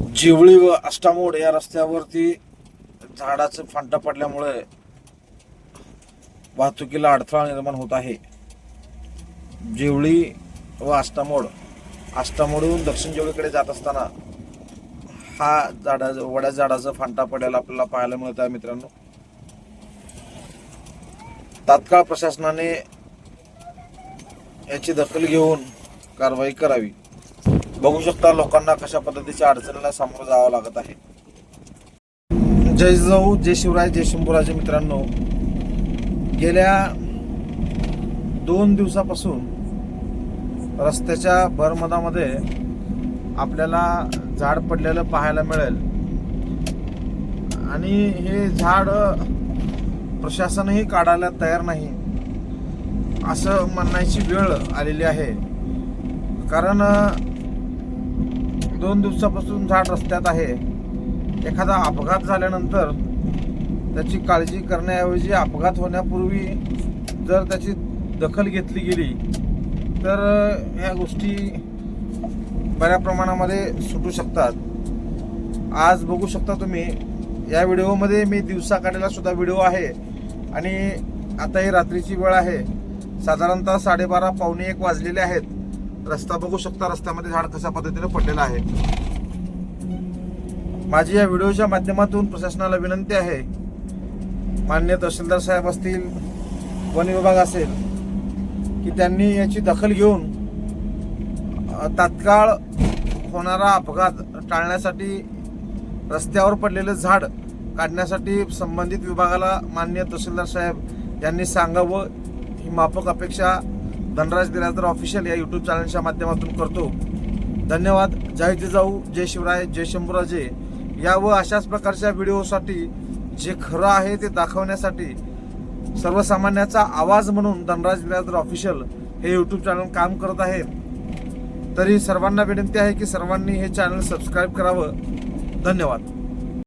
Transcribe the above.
जिवळी व अष्टामोड या रस्त्यावरती झाडाचं फांटा पडल्यामुळे वाहतुकीला अडथळा निर्माण होत आहे. जिवळी व अष्टामोड आष्टामोडहून दक्षिण जिवळीकडे जात असताना हा झाडा वड्या झाडाचा फांटा पडायला आपल्याला पाहायला मिळत आहे मित्रांनो. तात्काळ प्रशासनाने याची दखल घेऊन कारवाई करावी. बघू शकता लोकांना कशा पद्धतीच्या अडचणीला सामोरं जावं लागत आहे. जय जाऊ जय शिवराय जय शंभूराजे मित्रांनो. गेल्या दोन दिवसापासून रस्त्याच्या भरमधामध्ये आपल्याला झाड पडलेलं पाहायला मिळेल. आणि हे झाड प्रशासनही काढायला तयार नाही असं म्हणण्याची वेळ आलेली आहे. कारण दोन दिवसापासून झाड रस्त्यात आहे. एखादा अपघात झाल्यानंतर त्याची काळजी करण्याऐवजी अपघात होण्यापूर्वी जर त्याची दखल घेतली गेली तर ह्या गोष्टी बऱ्या प्रमाणामध्ये सुटू शकतात. आज बघू शकता तुम्ही या व्हिडिओमध्ये मी दिवसा काढलेला सुद्धा व्हिडिओ आहे आणि आता ही रात्रीची वेळ आहे. साधारणतः साडेबारा पावणे एक वाजलेले आहेत. रस्ता बघू शकता रस्त्यामध्ये झाड कशा पद्धतीने पडलेलं आहे. माझी या व्हिडिओच्या माध्यमातून प्रशासनाला विनंती आहे मान्य तहसीलदार साहेब असतील वन विभाग असेल की त्यांनी याची दखल घेऊन तात्काळ होणारा अपघात टाळण्यासाठी रस्त्यावर पडलेलं झाड काढण्यासाठी संबंधित विभागाला मान्य तहसीलदार साहेब यांनी सांगावं ही माफक अपेक्षा धनराज बिराजदार ऑफिशियल या यूट्यूब चॅनलच्या माध्यमातून करतो. धन्यवाद. जय जिजाऊ जय शिवराय जय शंभूराजे. या व अशाच प्रकारच्या व्हिडिओसाठी जे खरं आहे ते दाखवण्यासाठी सर्वसामान्याचा आवाज म्हणून धनराज बिराजदार ऑफिशियल हे यूट्यूब चॅनल काम करत आहे तरी सर्वांना विनंती आहे की सर्वांनी हे चॅनल सबस्क्राईब करावं. धन्यवाद.